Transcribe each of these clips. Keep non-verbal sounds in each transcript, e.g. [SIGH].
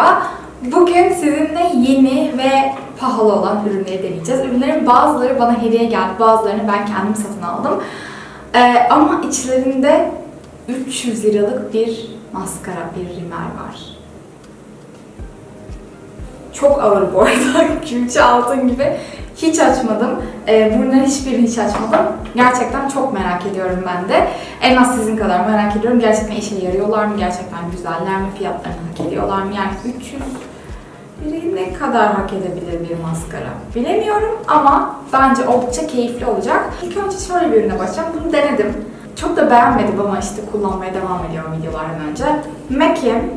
Merhaba. Bugün sizinle yeni ve pahalı olan ürünleri deneyeceğiz. Ürünlerin bazıları bana hediye geldi, bazılarını ben kendim satın aldım. Ee, ama içlerinde 300 liralık bir maskara, bir rimel var. Çok ağır bu arada. [LAUGHS] Külçe altın gibi. Hiç açmadım. Ee, bunların hiçbirini hiç açmadım. Gerçekten çok merak ediyorum ben de. En az sizin kadar merak ediyorum. Gerçekten işe yarıyorlar mı? Gerçekten güzeller mi? Fiyatlarını hak ediyorlar mı? Yani 300 lirayı ne kadar hak edebilir bir maskara? Bilemiyorum ama bence oldukça keyifli olacak. İlk önce şöyle bir ürüne başlayacağım. Bunu denedim. Çok da beğenmedim ama işte kullanmaya devam ediyorum videolardan önce. MAC'in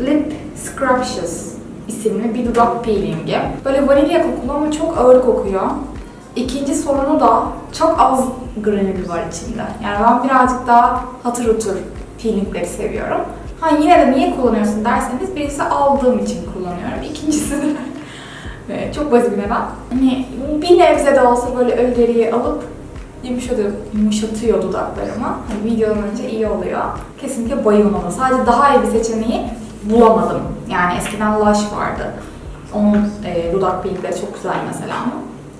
Lip Scruptious isimli bir dudak peelingi. Böyle vanilya kokulu ama çok ağır kokuyor. İkinci sorunu da çok az granül var içinde. Yani ben birazcık daha hatır otur peelingleri seviyorum. Ha yine de niye kullanıyorsun derseniz birisi aldığım için kullanıyorum. İkincisi de [LAUGHS] Evet, çok basit bir neden. Hani bir nebze de olsa böyle ölderiyi alıp yumuşatıyor, yumuşatıyor dudaklarımı. Hani videodan önce iyi oluyor. Kesinlikle bayılmalı. Sadece daha iyi bir seçeneği bulamadım. Yani eskiden Lush vardı. Onun e, dudak peelingleri çok güzel mesela ama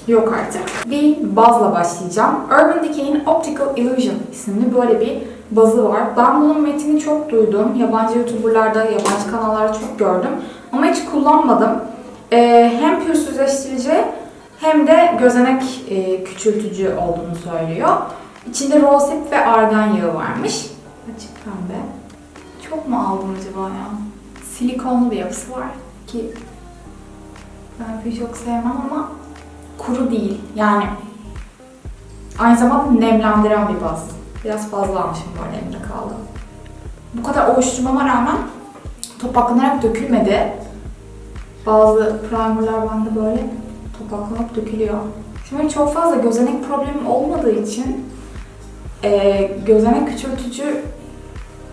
yok artık. Bir bazla başlayacağım. Urban Decay'in Optical Illusion isimli böyle bir bazı var. Ben bunun metnini çok duydum. Yabancı YouTuber'larda, yabancı kanallarda çok gördüm. Ama hiç kullanmadım. E, hem pürsüzleştirici hem de gözenek e, küçültücü olduğunu söylüyor. İçinde rosehip ve argan yağı varmış. Açık pembe. Çok mu aldım acaba ya? Silikonlu bir yapısı var ki ben pek çok sevmem ama kuru değil. Yani aynı zamanda nemlendiren bir baz. Biraz fazla almışım bu arada elimde kaldı. Bu kadar ovuşturmama rağmen topaklanarak dökülmedi. Bazı primerlar bende böyle topaklanıp dökülüyor. Şimdi çok fazla gözenek problemim olmadığı için e, gözenek küçültücü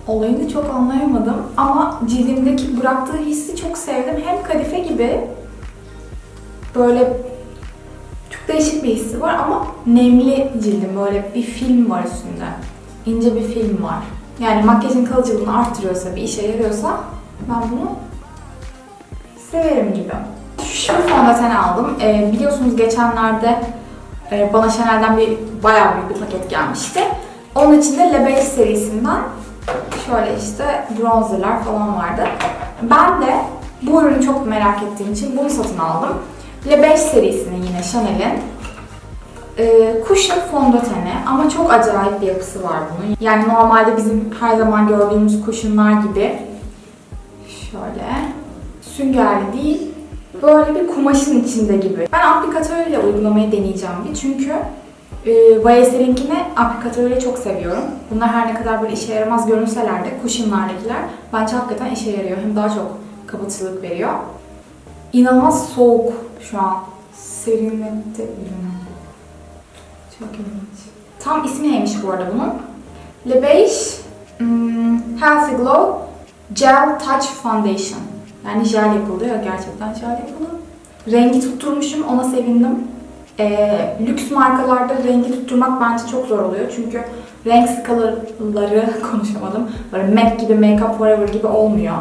olayını çok anlayamadım ama cildimdeki bıraktığı hissi çok sevdim. Hem kadife gibi böyle çok değişik bir hissi var ama nemli cildim böyle bir film var üstünde. İnce bir film var. Yani makyajın kalıcılığını arttırıyorsa, bir işe yarıyorsa ben bunu severim gibi. Şu fondöten aldım. Ee, biliyorsunuz geçenlerde e, bana Chanel'den bir bayağı büyük bir paket gelmişti. Onun içinde Le Beige serisinden şöyle işte bronzerlar falan vardı. Ben de bu ürünü çok merak ettiğim için bunu satın aldım. Le Beige serisinin yine Chanel'in e, cushion fondöteni ama çok acayip bir yapısı var bunun. Yani normalde bizim her zaman gördüğümüz cushionlar gibi şöyle süngerli değil, böyle bir kumaşın içinde gibi. Ben aplikatörle uygulamayı deneyeceğim bir çünkü e, YSL'inkini aplikatörle çok seviyorum. Bunlar her ne kadar böyle işe yaramaz görünseler de cushionlardakiler bence hakikaten işe yarıyor. Hem daha çok kapatıcılık veriyor. İnanılmaz soğuk şu an. Serinletti ürünü. Çok ilginç. Tam ismi neymiş bu arada bunun? Le Beige hmm, Healthy Glow Gel Touch Foundation. Yani jel yapılıyor. Gerçekten jel yapılıyor. Rengi tutturmuşum. Ona sevindim. Ee, lüks markalarda rengi tutturmak bence çok zor oluyor. Çünkü renk skalaları [LAUGHS] konuşamadım. Böyle MAC gibi, Make Up Forever gibi olmuyor.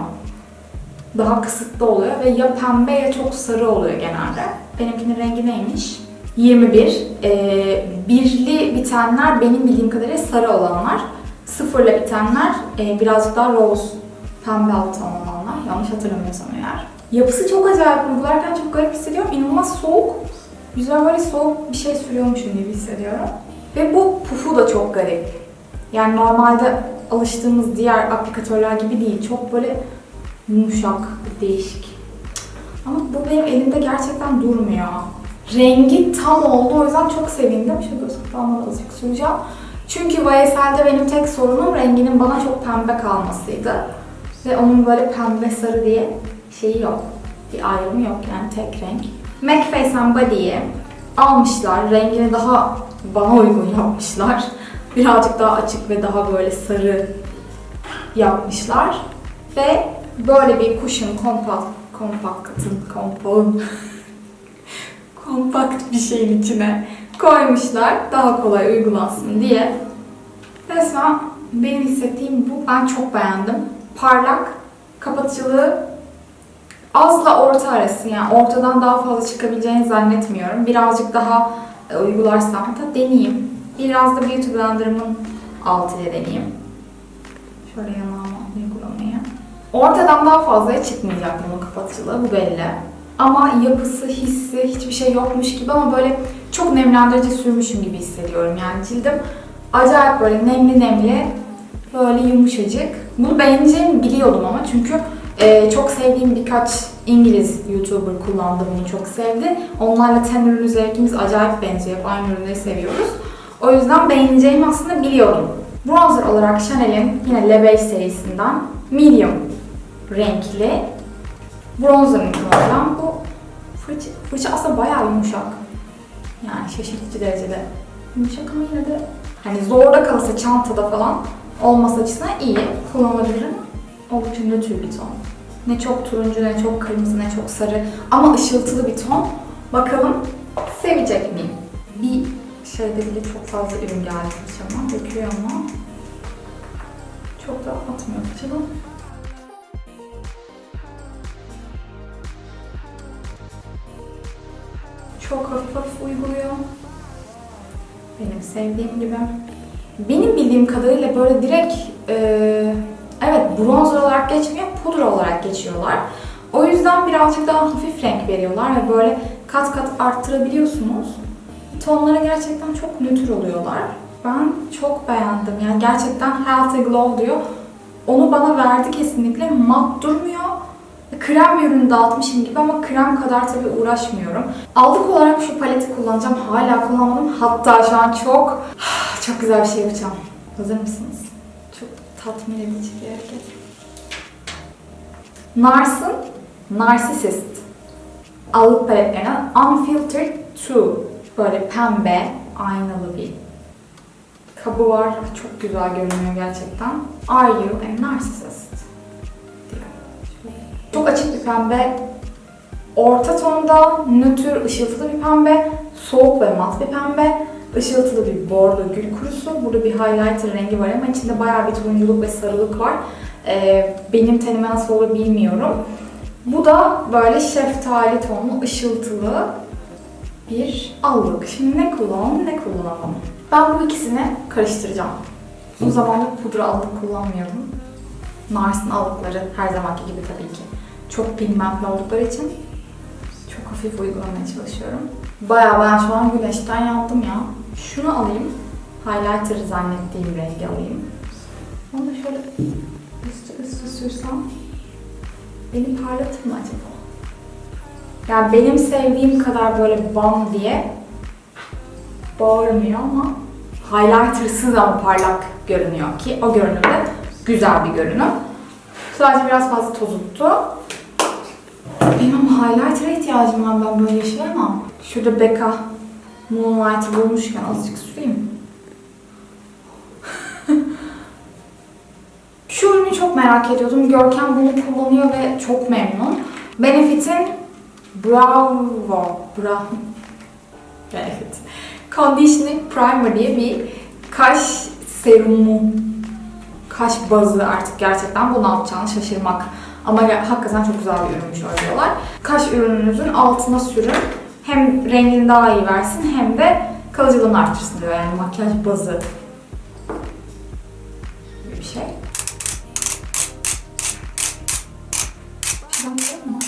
Daha kısıtlı oluyor ve ya pembe ya çok sarı oluyor genelde. Benimkinin rengi neymiş? 21. Ee, birli bitenler benim bildiğim kadarıyla sarı olanlar. Sıfırla bitenler e, birazcık daha rose, pembe altı olanlar. Yanlış hatırlamıyorsam eğer. Yapısı çok acayip. Uygularken çok garip hissediyorum. İnanılmaz soğuk. Güzel böyle soğuk bir şey sürüyormuşum gibi hissediyorum. Ve bu pufu da çok garip. Yani normalde alıştığımız diğer aplikatörler gibi değil. Çok böyle yumuşak, değişik. Ama bu benim elimde gerçekten durmuyor. Rengi tam oldu. O yüzden çok sevindim. Şu göz kapağıma azıcık süreceğim. Çünkü YSL'de benim tek sorunum renginin bana çok pembe kalmasıydı. Ve onun böyle pembe sarı diye şeyi yok. Bir ayrımı yok yani tek renk. MAC Face and Body'yi almışlar. Rengini daha bana uygun yapmışlar. [LAUGHS] Birazcık daha açık ve daha böyle sarı yapmışlar. Ve böyle bir cushion compact, compact'ın, kompağın [LAUGHS] kompakt bir şeyin içine koymuşlar. Daha kolay uygulansın diye. Resmen benim hissettiğim bu. Ben çok beğendim. Parlak Kapatıcılığı azla orta arası yani ortadan daha fazla çıkabileceğini zannetmiyorum. Birazcık daha e, uygularsam hatta deneyeyim. Biraz da Beauty Blender'ımın altıyla deneyeyim. Şöyle yanağıma uygulamayı. Ortadan daha fazlaya çıkmayacak bunun kapatıcılığı bu belli. Ama yapısı, hissi hiçbir şey yokmuş gibi ama böyle çok nemlendirici sürmüşüm gibi hissediyorum. Yani cildim acayip böyle nemli nemli, böyle yumuşacık. Bunu beğeneceğimi biliyordum ama çünkü e, çok sevdiğim birkaç İngiliz YouTuber kullandı bunu çok sevdi. Onlarla ten ürünü zevkimiz acayip benziyor. Hep aynı ürünleri seviyoruz. O yüzden beğeneceğimi aslında biliyordum. Bronzer olarak Chanel'in yine Le Beige serisinden medium renkli bronzerını kullanacağım. Bu fırça, fırça aslında bayağı yumuşak. Yani şaşırtıcı derecede yumuşak ama yine de hani zorda kalırsa çantada falan olması açısından iyi kullanabilirim. Oldukça nötr bir ton. Ne çok turuncu, ne çok kırmızı, ne çok sarı ama ışıltılı bir ton. Bakalım sevecek miyim? Bir şeyde bile çok fazla ürün geldi fırçama. Döküyor ama çok da atmıyor fırçamı. Çok hafif hafif uyguluyor. Benim sevdiğim gibi. Benim bildiğim kadarıyla böyle direkt e, evet bronzer olarak geçmiyor, pudra olarak geçiyorlar. O yüzden birazcık daha hafif renk veriyorlar ve böyle kat kat arttırabiliyorsunuz. Tonlara gerçekten çok nötr oluyorlar. Ben çok beğendim. Yani gerçekten healthy glow diyor. Onu bana verdi kesinlikle. Mat durmuyor. Krem ürünü dağıtmışım gibi ama krem kadar tabii uğraşmıyorum. Aldık olarak şu paleti kullanacağım. Hala kullanmadım. Hatta şu an çok [SIGHS] çok güzel bir şey yapacağım. Hazır mısınız? Tatmin edici bir hareket. Nars'ın Narcissist allık paletlerinden Unfiltered 2 böyle pembe aynalı bir kabı var. Çok güzel görünüyor gerçekten. Are you a narcissist? Çok açık bir pembe. Orta tonda nötr ışıltılı bir pembe. Soğuk ve mat bir pembe. Işıltılı bir bordo gül kurusu. Burada bir highlighter rengi var ama içinde bayağı bir turunculuk ve sarılık var. Ee, benim tenime nasıl olur bilmiyorum. Bu da böyle şeftali tonlu, ışıltılı bir allık. Şimdi ne kullanalım ne kullanalım. Ben bu ikisini karıştıracağım. O zamandır pudra allık kullanmıyorum. Nars'ın allıkları her zamanki gibi tabii ki. Çok pigmentli oldukları için çok hafif uygulamaya çalışıyorum. Bayağı ben şu an güneşten yandım ya. Şunu alayım. Highlighter zannettiğim rengi alayım. Onu da şöyle üstü üstü sürsem beni parlatır mı acaba? Yani benim sevdiğim kadar böyle bam diye bağırmıyor ama highlighter'sız ama parlak görünüyor ki o görünümde güzel bir görünüm. Sadece biraz fazla tozuttu. Benim highlighter'a ihtiyacım var ben böyle yaşayamam. Şurada Becca Moonlight'ı bulmuşken azıcık süreyim. [LAUGHS] Şu ürünü çok merak ediyordum. Görkem bunu kullanıyor ve çok memnun. Benefit'in Bravo, Bravo, [LAUGHS] Benefit. Conditioning Primer diye bir kaş serumu, kaş bazı artık gerçekten bu ne yapacağını şaşırmak. Ama hakikaten çok güzel bir ürünmüş öyle diyorlar. Kaş ürününüzün altına sürün. Hem rengini daha iyi versin hem de kalıcılığını artırsın diyor yani makyaj bazı gibi bir şey. Mı?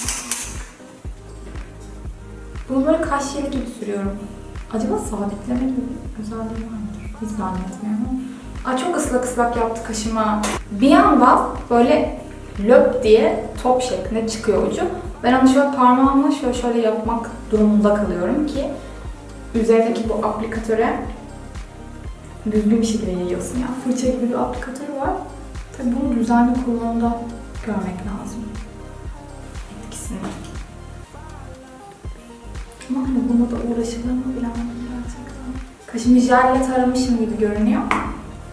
Bunları kaş jeli gibi sürüyorum. Acaba sabitleme gibi özelliği var mıdır? Hiç zannetmiyorum. Aa, çok ıslak ıslak yaptı kaşıma. Bir anda böyle löp diye top şeklinde çıkıyor ucu. Ben onu şöyle parmağımla şöyle şöyle yapmak durumunda kalıyorum ki üzerindeki bu aplikatöre düzgün bir şekilde yayılsın. Yani fırça gibi bir aplikatörü var. Tabii bunu düzenli kullanımda görmek lazım. Etkisini. Ama hani buna da uğraşılır mı bilemedim gerçekten. Kaşımı jelle taramışım gibi görünüyor.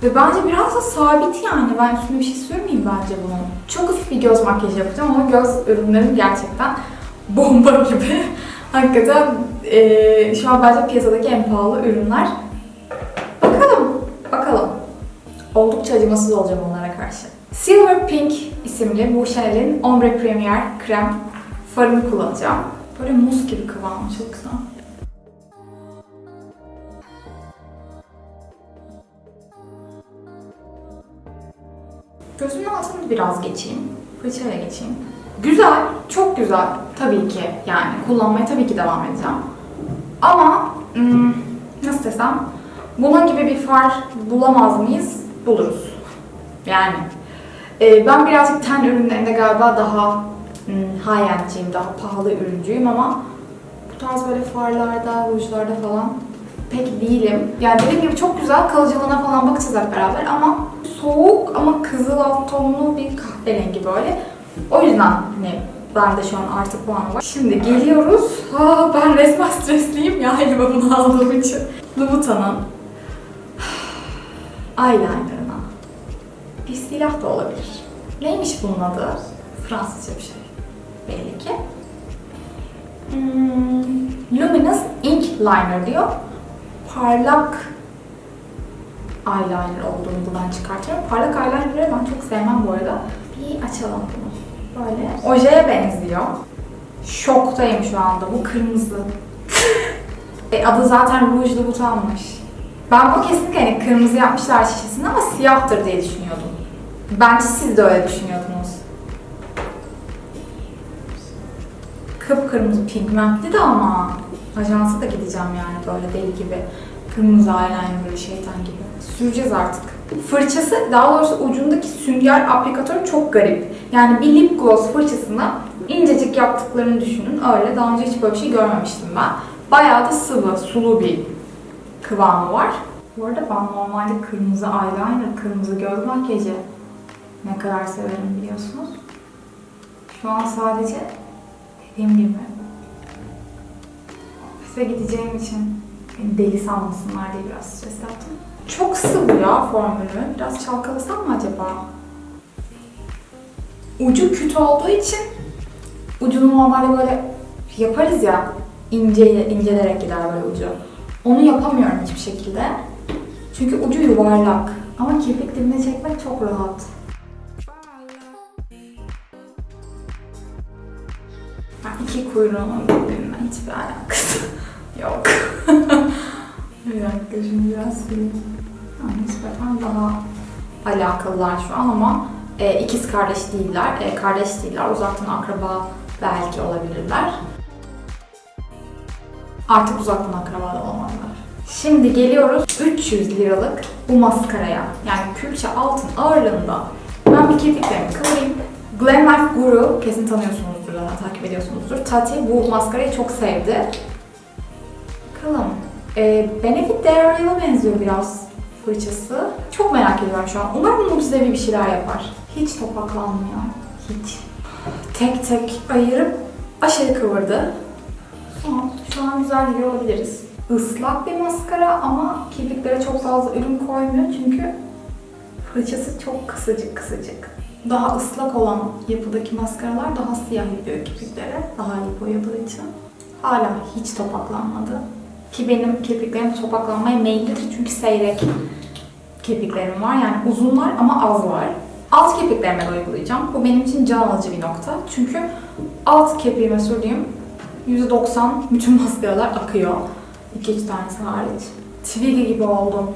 Ve bence biraz da sabit yani. Ben üstüne bir şey sürmeyeyim bence bunun. Çok hafif bir göz makyajı yapacağım ama göz ürünlerim gerçekten [LAUGHS] bomba gibi. Hakikaten eee, şu an bence piyasadaki en pahalı ürünler. Bakalım, bakalım. Oldukça acımasız olacağım onlara karşı. Silver Pink isimli bu Chanel'in Ombre Premier krem farını kullanacağım. Böyle muz gibi kıvamı çok güzel. Gözümün altını biraz geçeyim. Fırçayla geçeyim. Güzel, çok güzel. Tabii ki yani kullanmaya tabii ki devam edeceğim. Ama hmm, nasıl desem bunun gibi bir far bulamaz mıyız? Buluruz. Yani e, ben birazcık ten ürünlerinde galiba daha hmm, high-end'ciyim, daha pahalı ürüncüyüm ama bu tarz böyle farlarda, rujlarda falan pek değilim. Yani dediğim gibi çok güzel kalıcılığına falan bakacağız hep beraber ama soğuk ama kızıl alt tonlu bir kahverengi böyle. O yüzden hani ben de şu an artık bu an var. Şimdi geliyoruz. Aa, ben resmen stresliyim ya elime bunu aldığım için. Loubout'un eyelinerına. Bir silah da olabilir. Neymiş bunun adı? Fransızca bir şey. Belli ki. Hmm, Luminous Ink Liner diyor. Parlak eyeliner olduğunu buradan çıkartıyorum. Parlak eyeliner'ı ben çok sevmem bu arada. Bir açalım bunu. Böyle. Ojeye benziyor. Şoktayım şu anda. Bu kırmızı. [LAUGHS] e, adı zaten Rouge de Bouton'muş. Ben bu kesinlikle hani kırmızı yapmışlar şişesini ama siyahtır diye düşünüyordum. Bence siz de öyle düşünüyordunuz. Kıpkırmızı pigmentli de ama ajansa da gideceğim yani böyle deli gibi. Kırmızı eyeliner böyle şeytan gibi. Süreceğiz artık. Fırçası, daha doğrusu ucundaki sünger aplikatörü çok garip. Yani bir lip gloss fırçasına incecik yaptıklarını düşünün. Öyle. Daha önce hiç böyle bir şey görmemiştim ben. Bayağı da sıvı, sulu bir kıvamı var. Bu arada ben normalde kırmızı eyeliner, kırmızı göz makyajı ne kadar severim biliyorsunuz. Şu an sadece dediğim gibi ofise gideceğim için deli sanmasınlar diye biraz stres yaptım. Çok sıvı ya formülü. Biraz çalkalasam mı acaba? Ucu küt olduğu için ucunu normalde böyle yaparız ya ince incelerek gider böyle ucu. Onu yapamıyorum hiçbir şekilde. Çünkü ucu yuvarlak. Ama kirpik dibine çekmek çok rahat. Ben iki kuyruğunun birbirinden hiçbir alakası yok. [LAUGHS] bir dakika şimdi biraz sileyim. Yani nispeten daha alakalılar şu an ama e, ikiz kardeş değiller. E, kardeş değiller. Uzaktan akraba belki olabilirler. Artık uzaktan akraba da olamazlar. Şimdi geliyoruz 300 liralık bu maskaraya. Yani külçe altın ağırlığında. Ben bir kirpiklerimi kıvırayım. Glam Life Guru kesin tanıyorsunuzdur zaten takip ediyorsunuzdur. Tati bu maskarayı çok sevdi. Bakalım. Ee, Benefit Diary'la benziyor biraz fırçası. Çok merak ediyorum şu an. Umarım mucizevi bir şeyler yapar. Hiç topaklanmıyor. Hiç. Tek tek ayırıp aşırı kıvırdı. Tamam, şu an güzel gidiyor olabiliriz. Islak bir maskara ama kirpiklere çok fazla ürün koymuyor çünkü fırçası çok kısacık kısacık. Daha ıslak olan yapıdaki maskaralar daha siyah gidiyor kirpiklere. Daha iyi boyadığı için. Hala hiç topaklanmadı. Ki benim kirpiklerim topaklanmaya meyillidir çünkü seyrek kirpiklerim var. Yani uzunlar ama az var. Alt kirpiklerime de uygulayacağım. Bu benim için can alıcı bir nokta. Çünkü alt kirpiğime sürdüğüm %90 bütün maskaralar akıyor. 2-3 tanesi hariç. Twiggy gibi oldum.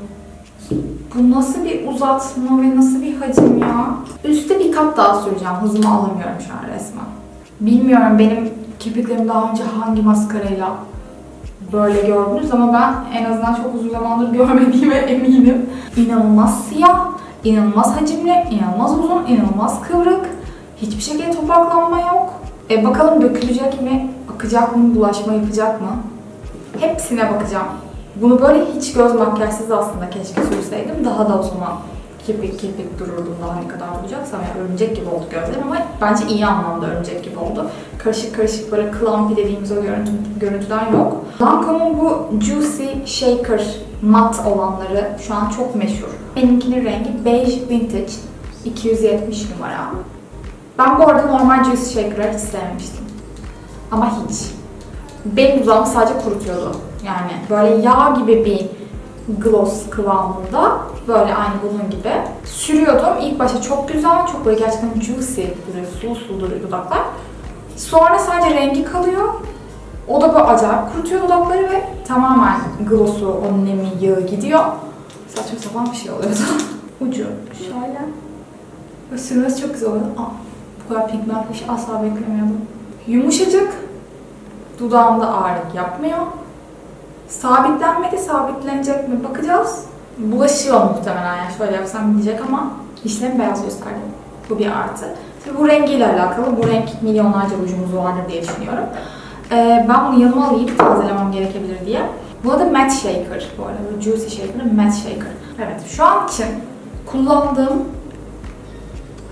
Bu nasıl bir uzatma ve nasıl bir hacim ya? Üste bir kat daha süreceğim. Hızımı alamıyorum şu an resmen. Bilmiyorum benim kirpiklerim daha önce hangi maskarayla böyle gördünüz ama ben en azından çok uzun zamandır [LAUGHS] görmediğime eminim. İnanılmaz siyah, inanılmaz hacimli, inanılmaz uzun, inanılmaz kıvrık. Hiçbir şekilde topaklanma yok. E bakalım dökülecek mi, akacak mı, bulaşma yapacak mı? Hepsine bakacağım. Bunu böyle hiç göz makyajsız aslında keşke sürseydim. Daha da o zaman kirpik kirpik dururdum daha ne kadar olacaksam. Yani örümcek gibi oldu gözlerim ama bence iyi anlamda örümcek gibi oldu. Karışık karışık böyle clumpy dediğimiz o görüntü, görüntüden yok. Lancome'un bu Juicy Shaker mat olanları şu an çok meşhur. Benimkinin rengi beige vintage 270 numara. Ben bu arada normal Juicy Shaker'ı hiç sevmemiştim. Ama hiç. Benim dudağımı sadece kurutuyordu. Yani böyle yağ gibi bir gloss kıvamında Böyle aynı bunun gibi. Sürüyordum. İlk başta çok güzel, çok böyle gerçekten juicy duruyor, sulu sulu duruyor dudaklar. Sonra sadece rengi kalıyor. O da böyle acayip kurutuyor dudakları ve tamamen glossu, o nemi, yağı gidiyor. Saçma sapan bir şey oluyordu. [LAUGHS] Ucu şöyle. Ve sürmesi çok güzel oluyor. Aa, bu kadar pigment bir şey asla beklemiyordum. Yumuşacık. Dudağımda ağırlık yapmıyor. Sabitlenmedi, sabitlenecek mi bakacağız. Bulaşıyor muhtemelen yani şöyle yapsam gidecek ama işlem beyaz gösterdi. Bu bir artı. Tabii bu rengiyle alakalı. Bu renk milyonlarca rujumuz vardır diye düşünüyorum. Ee, ben bunu yanıma alayım tazelemem gerekebilir diye. Bu da Matte Shaker bu arada. Juicy Shaker, Matte Shaker. Evet şu an için kullandığım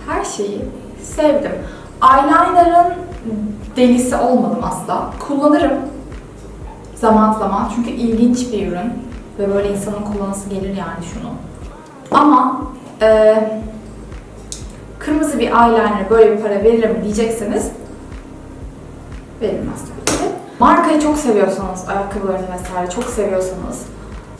her şeyi sevdim. Eyeliner'ın delisi olmadım asla. Kullanırım zaman zaman çünkü ilginç bir ürün ve böyle insanın kullanası gelir yani şunu. Ama e, kırmızı bir eyeliner böyle bir para verilir mi diyecekseniz verilmez tabii ki. Markayı çok seviyorsanız, ayakkabılarını vesaire çok seviyorsanız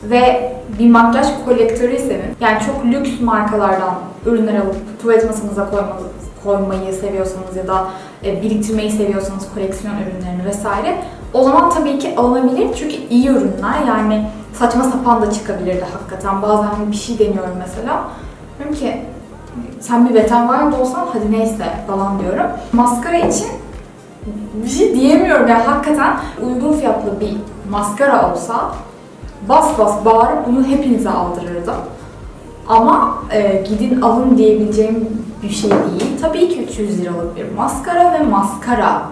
ve bir makyaj kolektörüyseniz, yani çok lüks markalardan ürünler alıp tuvalet masanıza koymanız, koymayı seviyorsanız ya da e, biriktirmeyi seviyorsanız koleksiyon ürünlerini vesaire o zaman tabii ki alınabilir çünkü iyi ürünler yani saçma sapan da çıkabilirdi hakikaten. Bazen bir şey deniyorum mesela. Diyorum ki sen bir veten var da olsan hadi neyse falan diyorum. Maskara için bir şey diyemiyorum yani hakikaten uygun fiyatlı bir maskara olsa bas bas bağırıp bunu hepinize aldırırdım. Ama e, gidin alın diyebileceğim bir şey değil. Tabii ki 300 liralık bir maskara ve maskara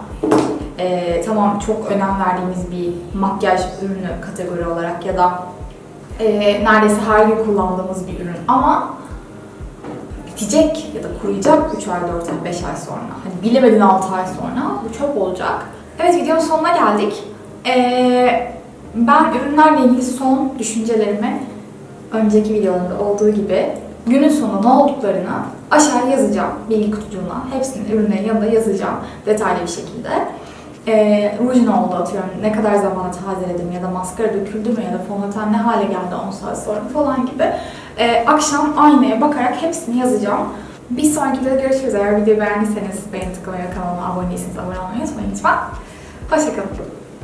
e, tamam çok önem verdiğimiz bir makyaj ürünü kategori olarak ya da e, neredeyse her gün kullandığımız bir ürün ama bitecek ya da kuruyacak 3 ay, 4 ay, 5 ay sonra. Hani bilemedin 6 ay sonra bu çöp olacak. Evet videonun sonuna geldik. Ee, ben ürünlerle ilgili son düşüncelerimi önceki videolarımda olduğu gibi günün sonunda ne olduklarını aşağıya yazacağım bilgi kutucuğuna. Hepsini ürünlerin yanında yazacağım detaylı bir şekilde. Ee, ruj ne oldu atıyorum, ne kadar zamanda tazeledim ya da maskara döküldü mü ya da fondöten ne hale geldi 10 saat sonra falan gibi. Ee, akşam aynaya bakarak hepsini yazacağım. Bir sonraki videoda görüşürüz. Eğer videoyu beğendiyseniz beğeni tıklamayı kanalıma abone değilseniz abone olmayı unutmayın lütfen. Hoşçakalın.